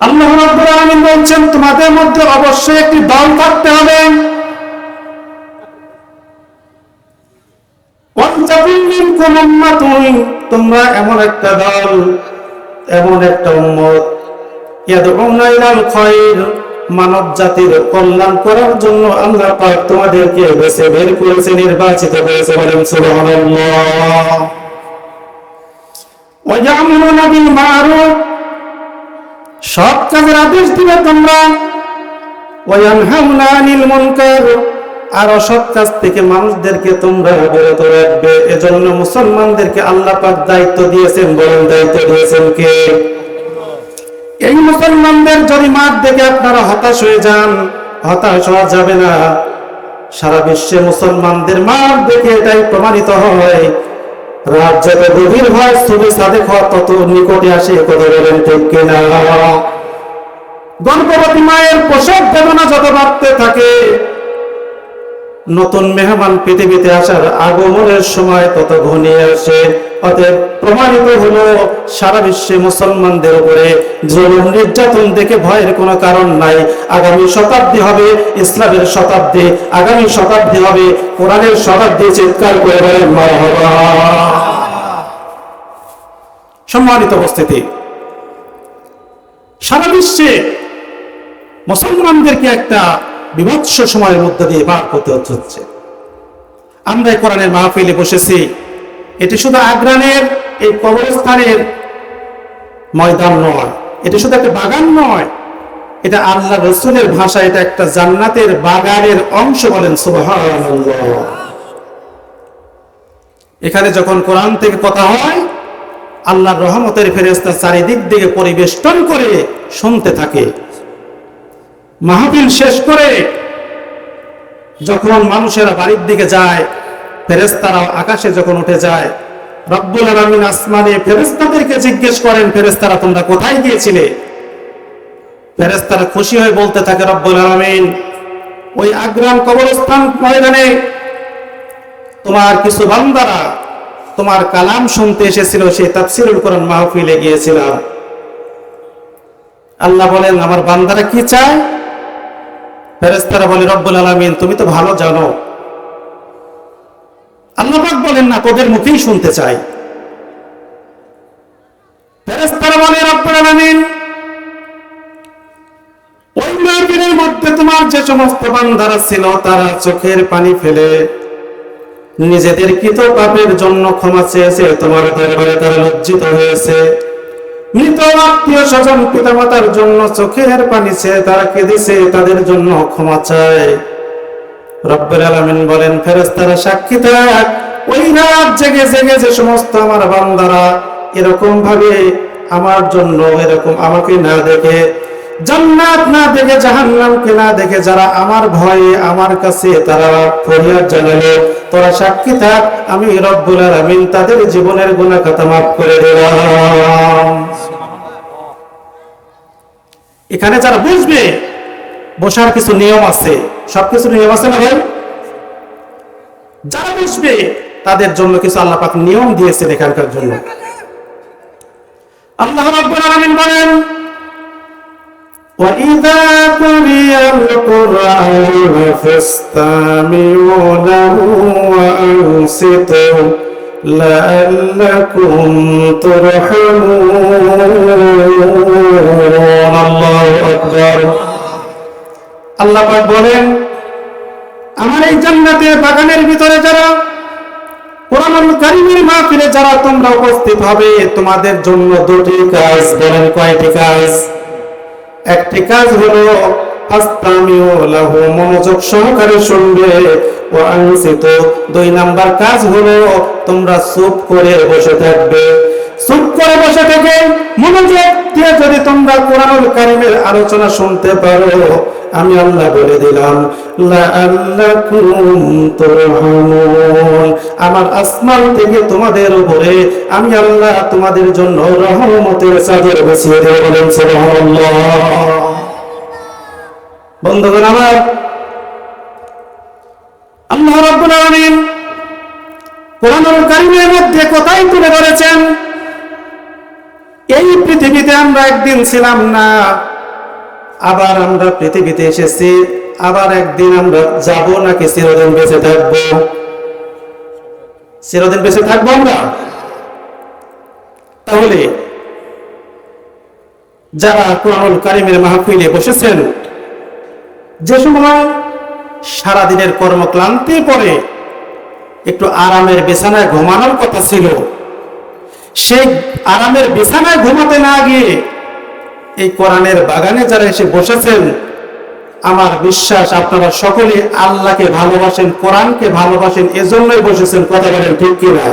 আল্লাহ রাব্বুল আলামিন বলছেন, তোমাদের মধ্যে অবশ্যই একটি দল থাকতে হবে। তোমরা এমন একটা দল, এমন একটা উম্মত মানব জাতির কল্যাণ করার জন্য আল্লাহ পাক তোমাদেরকে বেছে বের করেছে, নির্বাচিত করেছে বলেন সুবহানাল্লাহ। ওয়া ইয়ামুরুনা বিল মারুফ। সৎ কাজের আদেশ দিবে তোমরা। আর অসৎ কাজ থেকে মানুষদেরকে তোমরা বিরত রাখবে। এজন্য মুসলমানদেরকে আল্লাহ পাক দায়িত্ব দিয়েছেন, বলেন দায়িত্ব দিয়েছেন কে? এই মুসলমানদের যদি মাঠ দেখে আপনারা হতাশ হয়ে যান, হতাশ হওয়া যাবে না। সারা বিশ্বে মুসলমানদের মাঠ দেখে এটাই প্রমাণিত হয়। রাত যত গভীর হয় ছবি সাদেক হওয়া তত নিকটে আসে কথা বলেন ঠিক কিনা। গর্ভবতী মায়ের প্রসব বেদনা যত বাড়তে থাকে, নতুন মেহমান পৃথিবীতে আসার আগমনের সময় তত ঘনিয়ে আসে। অতএব প্রমাণিত হলো, সারা বিশ্বে মুসলমানদের উপরে জুলুম, নির্যাতন দেখে ভয়ের কোনো কারণ নাই। আগামী শতাব্দী হবে ইসলামের শতাব্দী। আগামী শতাব্দী হবে কোরআনের শতাব্দী, চিৎকার করে সম্মানিত উপস্থিতি, সারা বিশ্বে মুসলমানদেরকে একটা বিভৎস সময়ের মধ্যে দিয়ে পার করতে হচ্ছে। আমরা কোরআনের মাহফিলে বসেছি। এটি শুধু আগ্রানের এই কবরস্থানের ময়দান নয়, এটি শুধু একটা বাগান নয়, এটা আল্লাহ রসুলের ভাষা এটা একটা জান্নাতের বাগানের অংশ বলেন এখানে যখন কোরআন থেকে কথা হয়, আল্লাহর রহমতের ফেরেস্তা চারিদিক দিকে পরিবেষ্টন করে শুনতে থাকে। মাহফিল শেষ করে যখন মানুষেরা বাড়ির দিকে যায় ফেরেস্তারা আকাশে যখন উঠে যায়, রব্বুল আলমিন আসমানে ফেরেস্তাদেরকে জিজ্ঞেস করেন ফেরেস্তারা তোমরা কোথায় গিয়েছিলে? ফেরেস্তারা খুশি হয়ে বলতে থাকে, রব্বুল আলমিন, ওই আগ্রাম কবরস্থান ময়দানে তোমার কিছু বান্দারা তোমার কালাম শুনতে এসেছিল, সেই তাফসিরুল কোরআন মাহফিলে গিয়েছিলাম। আল্লাহ বলেন, আমার বান্দারা কি চায়? ফেরেস্তারা বলে, রব্বুল আলমিন, তুমি তো ভালো জানো আল্লাহ পাক বলেন না তোদের মুখেই শুনতে চাই। মধ্যে তোমার যে সমস্ত ছিল, তারা চোখের পানি ফেলে নিজেদের কৃত পাপের জন্য ক্ষমা চেয়েছে, তোমার দরবারে তারা লজ্জিত হয়েছে। মৃত আত্মীয় স্বজন পিতামাতার জন্য চোখের পানি চেয়ে তারা কেঁদেছে, তাদের জন্য ক্ষমা চায়। রব্বুল আলামিন বলেন, ফেরেশতারা সাক্ষী থাক। ওই রাত জেগে জেগে যে সমস্ত আমার বান্দারা এরকম ভাবে আমার জন্য এরকম আমাকে না দেখে, জান্নাত না দেখে, জাহান্নামকে না দেখে, যারা আমার ভয়ে আমার কাছে তারা ফরিয়াদ জানালো, তোরা সাক্ষী থাক, আমি রব্বুল আলামিন তাদের জীবনের গুনাহ খাতা মাফ করে দিলাম। এখানে যারা বুঝবে বসার কিছু নিয়ম আছে সবকিছু নিয়ম আছে না ভাই যারা বুঝবে তাদের জন্য কিছু আল্লাহ পাক নিয়ম দিয়েছেন এখানকার জন্য আল্লাহ রাব্বুল আলামিন বলেন وإذا قرئ القرآن فاستمعوا له وأنصتوا لعلكم ترحمون الله أكبر আল্লাহ বলেন, আমার এই জান্নাতের বাগানের ভিতরে যারা যারা, তোমরা উপস্থিত হবে। তোমাদের জন্য দুটি কাজ বলেন, কয়টি কাজ? একটি কাজ হলো মনোযোগ সহকারে শুনবে ও দুই নাম্বার কাজ হলো, তোমরা চুপ করে বসে থাকবে। চুপ করে বসে থেকে মনোযোগ দিয়ে যদি তোমরা কোরআনুল কারিমের আলোচনা শুনতে পারো, আমি আল্লাহ বলে দিলাম আমার আসমান থেকে তোমাদের উপরে আমি আল্লাহ তোমাদের জন্য রহমতের চাদর বিছিয়ে দেব বলেন বন্ধুগণ আমার, আল্লাহ রাব্বুল আলামিন কোরআনুল কারীমের মধ্যে কোথায় তুলে ধরেছেন এই পৃথিবীতে আমরা একদিন ছিলাম না, আবার আমরা পৃথিবীতে এসেছি, আবার একদিন আমরা যাব নাকি চিরদিন বেঁচে থাকব? চিরদিন বেঁচে থাকব আমরা? তাহলে, যারা কোরআনুল কারিমের মাহফিলে বসেছেন, যে সময় সারাদিনের কর্মক্লান্তি পরে একটু আরামের বিছানায় ঘুমানোর কথা ছিল সেই আরামের বিছানায় ঘুমাতে না গিয়ে এই কোরআনের বাগানে যারা এসে বসেছেন, আমার বিশ্বাস আপনারা সকলে আল্লাহকে ভালোবাসেন, কোরআনকে ভালোবাসেন, এজন্যই বসেছেন, কথা বলেন ঠিক কিনা?